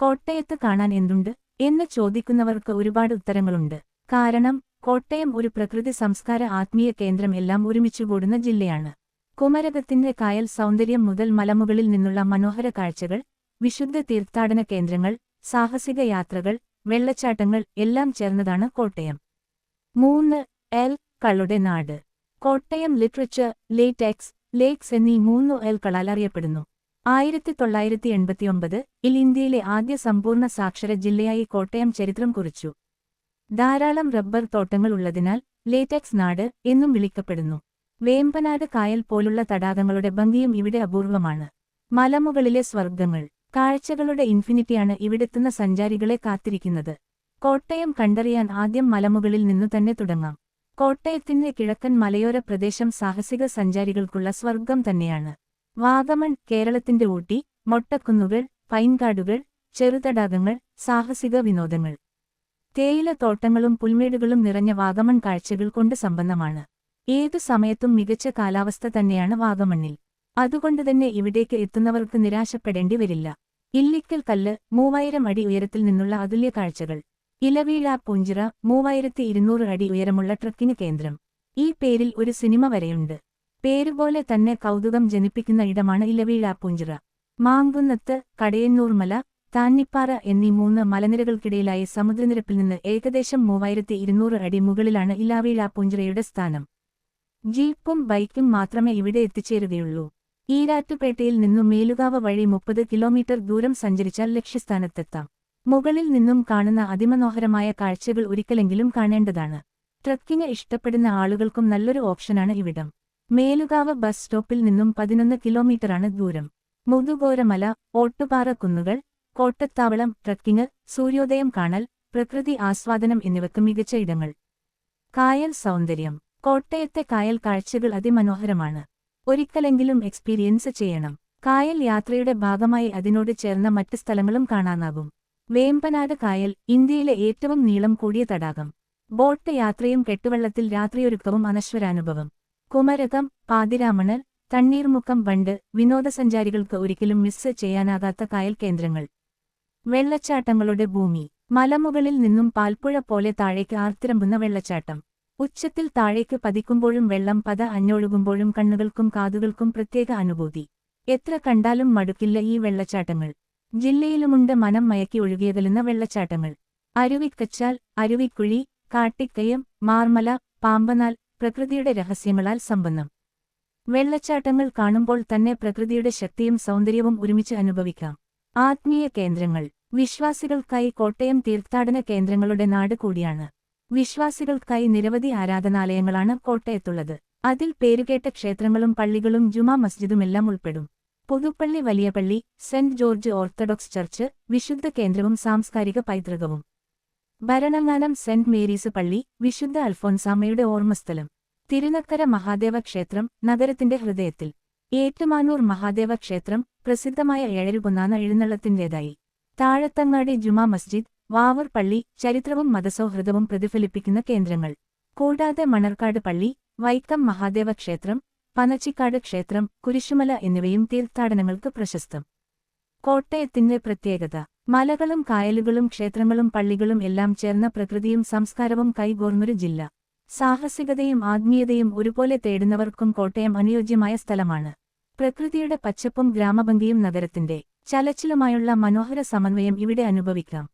കോട്ടയത്ത് കാണാൻ എന്തുണ്ട് എന്ന് ചോദിക്കുന്നവർക്ക് ഒരുപാട് ഉത്തരങ്ങളുണ്ട്. കാരണം കോട്ടയം ഒരു പ്രകൃതി സംസ്കാര ആത്മീയ കേന്ദ്രം എല്ലാം ഒരുമിച്ചു കൂടുന്ന ജില്ലയാണ്. കുമരകത്തിന്റെ കായൽ സൗന്ദര്യം മുതൽ മലമുകളിൽ നിന്നുള്ള മനോഹര കാഴ്ചകൾ വിശുദ്ധ തീർത്ഥാടന കേന്ദ്രങ്ങൾ സാഹസിക യാത്രകൾ വെള്ളച്ചാട്ടങ്ങൾ എല്ലാം ചേർന്നതാണ് കോട്ടയം. മൂന്ന് എൽ കളുടെ നാട്. കോട്ടയം ലിറ്ററേച്ചർ ലേറ്റെക്സ് ലേക്സ് എന്നീ മൂന്നു എൽ കളാൽ അറിയപ്പെടുന്നു. ആയിരത്തി തൊള്ളായിരത്തി എൺപത്തിയൊമ്പത് ഇൽ ഇന്ത്യയിലെ ആദ്യ സമ്പൂർണ സാക്ഷര ജില്ലയായി കോട്ടയം ചരിത്രം കുറിച്ചു. ധാരാളം റബ്ബർ തോട്ടങ്ങൾ ഉള്ളതിനാൽ ലേറ്റക്സ് നാട് എന്നും വിളിക്കപ്പെടുന്നു. വേമ്പനാട് കായൽ പോലുള്ള തടാകങ്ങളുടെ ഭംഗിയും ഇവിടെ അപൂർവമാണ്. മലമുകളിലെ സ്വർഗങ്ങൾ കാഴ്ചകളുടെ ഇൻഫിനിറ്റിയാണ് ഇവിടെത്തുന്ന സഞ്ചാരികളെ കാത്തിരിക്കുന്നത്. കോട്ടയം കണ്ടറിയാൻ ആദ്യം മലമുകളിൽ നിന്നു തന്നെ തുടങ്ങാം. കോട്ടയത്തിന്റെ കിഴക്കൻ മലയോര പ്രദേശം സാഹസിക സഞ്ചാരികൾക്കുള്ള സ്വർഗം തന്നെയാണ്. വാഗമൺ കേരളത്തിന്റെ ഊട്ടി മൊട്ടക്കുന്നുകൾ പൈൻകാടുകൾ ചെറുതടാകങ്ങൾ സാഹസിക വിനോദങ്ങൾ. തേയില തോട്ടങ്ങളും പുൽമേടുകളും നിറഞ്ഞ വാഗമൺ കാഴ്ചകൾ കൊണ്ട് സമ്പന്നമാണ്. ഏതു സമയത്തും മികച്ച കാലാവസ്ഥ തന്നെയാണ് വാഗമണ്ണിൽ അതുകൊണ്ടുതന്നെ ഇവിടേക്ക് എത്തുന്നവർക്ക് നിരാശപ്പെടേണ്ടി വരില്ല. ഇല്ലിക്കൽ കല്ല് മൂവായിരം അടി ഉയരത്തിൽ നിന്നുള്ള അതുല്യ കാഴ്ചകൾ. ഇലവീഴ പുഞ്ചിറ മൂവായിരത്തി ഇരുന്നൂറ് അടി ഉയരമുള്ള ട്രക്കിന് കേന്ദ്രം. ഈ പേരിൽ ഒരു സിനിമ വരെയുണ്ട്. പേരുപോലെ തന്നെ കൗതുകം ജനിപ്പിക്കുന്ന ഇടമാണ് ഇലവീഴ പുഞ്ചിറ മാങ്കുന്നത്ത് കടയന്നൂർമല താന്നിപ്പാറ എന്നീ മൂന്ന് മലനിരകൾക്കിടയിലായ സമുദ്രനിരപ്പിൽ നിന്ന് ഏകദേശം മൂവായിരത്തി ഇരുന്നൂറ് അടി മുകളിലാണ് ഇലാവീഴ പുഞ്ചിറയുടെ സ്ഥാനം. ജീപ്പും ബൈക്കും മാത്രമേ ഇവിടെ എത്തിച്ചേരുകയുള്ളൂ. ഈരാറ്റുപേട്ടയിൽ നിന്നും മേലുകാവ് വഴി മുപ്പത് കിലോമീറ്റർ ദൂരം സഞ്ചരിച്ചാൽ ലക്ഷ്യസ്ഥാനത്തെത്താം. മുകളിൽ നിന്നും കാണുന്ന അതിമനോഹരമായ കാഴ്ചകൾ ഒരിക്കലെങ്കിലും കാണേണ്ടതാണ്. ട്രക്കിംഗ് ഇഷ്ടപ്പെടുന്ന ആളുകൾക്കും നല്ലൊരു ഓപ്ഷനാണ് ഇവിടം. മേലുകാവ് ബസ് സ്റ്റോപ്പിൽ നിന്നും പതിനൊന്ന് കിലോമീറ്ററാണ് ദൂരം. മുതുകോരമല ഓട്ടുപാറ കുന്നുകൾ കോട്ടത്താവളം ട്രക്കിംഗ് സൂര്യോദയം കാണൽ പ്രകൃതി ആസ്വാദനം എന്നിവക്ക് മികച്ച ഇടങ്ങൾ. കായൽ സൗന്ദര്യം. കോട്ടയത്തെ കായൽ കാഴ്ചകൾ അതിമനോഹരമാണ്. ഒരിക്കലെങ്കിലും എക്സ്പീരിയൻസ് ചെയ്യണം. കായൽ യാത്രയുടെ ഭാഗമായി അതിനോട് ചേർന്ന മറ്റ് സ്ഥലങ്ങളും കാണാനാകും. വേമ്പനാട് കായൽ ഇന്ത്യയിലെ ഏറ്റവും നീളം കൂടിയ തടാകം. ബോട്ട് യാത്രയും കെട്ടുവള്ളത്തിൽ രാത്രിയൊരുക്കവും അനശ്വരാനുഭവം. കുമരകം പാതിരാമണൽ തണ്ണീർമുക്കം ബണ്ട് വിനോദസഞ്ചാരികൾക്ക് ഒരിക്കലും മിസ് ചെയ്യാനാകാത്ത കായൽ കേന്ദ്രങ്ങൾ. വെള്ളച്ചാട്ടങ്ങളുടെ ഭൂമി. മലമുകളിൽ നിന്നും പാൽപ്പുഴ പോലെ താഴേക്ക് ആർത്തിരമ്പുന്ന വെള്ളച്ചാട്ടം. ഉച്ചത്തിൽ താഴേക്ക് പതിക്കുമ്പോഴും വെള്ളം പത അഞ്ഞൊഴുകുമ്പോഴും കണ്ണുകൾക്കും കാതുകൾക്കും പ്രത്യേക അനുഭൂതി. എത്ര കണ്ടാലും മടുക്കില്ല ഈ വെള്ളച്ചാട്ടങ്ങൾ. ജില്ലയിലുമുണ്ട് മനം മയക്കി ഒഴുകിയകലുന്ന വെള്ളച്ചാട്ടങ്ങൾ. അരുവിക്കച്ചാൽ അരുവിക്കുഴി കാട്ടിക്കയം മാർമല പാമ്പനാൽ പ്രകൃതിയുടെ രഹസ്യങ്ങളാൽ സമ്പന്നം. വെള്ളച്ചാട്ടങ്ങൾ കാണുമ്പോൾ തന്നെ പ്രകൃതിയുടെ ശക്തിയും സൗന്ദര്യവും ഒരുമിച്ച് അനുഭവിക്കാം. ആത്മീയ കേന്ദ്രങ്ങൾ. വിശ്വാസികൾക്കായി കോട്ടയം തീർത്ഥാടന കേന്ദ്രങ്ങളുടെ നാട് കൂടിയാണ്. വിശ്വാസികൾക്കായി നിരവധി ആരാധനാലയങ്ങളാണ് കോട്ടയത്തുള്ളത്. അതിൽ പേരുകേട്ട ക്ഷേത്രങ്ങളും പള്ളികളും ജുമാ മസ്ജിദുമെല്ലാം ഉൾപ്പെടും. Puthuppally Valiyapally Saint George Orthodox Church വിശുദ്ധ കേന്ദ്രവും സാംസ്കാരിക പൈതൃകവും. ഭരണങ്ങാനം സെന്റ് മേരീസ് പള്ളി വിശുദ്ധ അൽഫോൻസാമയുടെ ഓർമ്മസ്ഥലം. തിരുനക്കര മഹാദേവ ക്ഷേത്രം നഗരത്തിന്റെ ഹൃദയത്തിൽ. ഏറ്റുമാനൂർ മഹാദേവ ക്ഷേത്രം പ്രസിദ്ധമായ ഏഴരുപൊന്നാന എഴുന്നള്ളത്തിന്റേതായി. താഴത്തങ്ങാടി ജുമാ മസ്ജിദ് വാവർ പള്ളി ചരിത്രവും മതസൗഹൃദവും പ്രതിഫലിപ്പിക്കുന്ന കേന്ദ്രങ്ങൾ. കൂടാതെ മണർക്കാട് പള്ളി വൈക്കം മഹാദേവ ക്ഷേത്രം പനച്ചിക്കാട് ക്ഷേത്രം കുരിശുമല എന്നിവയും തീർത്ഥാടനങ്ങൾക്ക് പ്രശസ്തം. കോട്ടയത്തിന്റെ പ്രത്യേകത. മലകളും കായലുകളും ക്ഷേത്രങ്ങളും പള്ളികളും എല്ലാം ചേർന്ന പ്രകൃതിയും സംസ്കാരവും കൈകോർന്നൊരു ജില്ല. സാഹസികതയും ആത്മീയതയും ഒരുപോലെ തേടുന്നവർക്കും കോട്ടയം അനുയോജ്യമായ സ്ഥലമാണ്. പ്രകൃതിയുടെ പച്ചപ്പും ഗ്രാമഭംഗിയും നഗരത്തിന്റെ ചലച്ചിലുമായുള്ള മനോഹര സമന്വയം ഇവിടെ അനുഭവിക്കാം.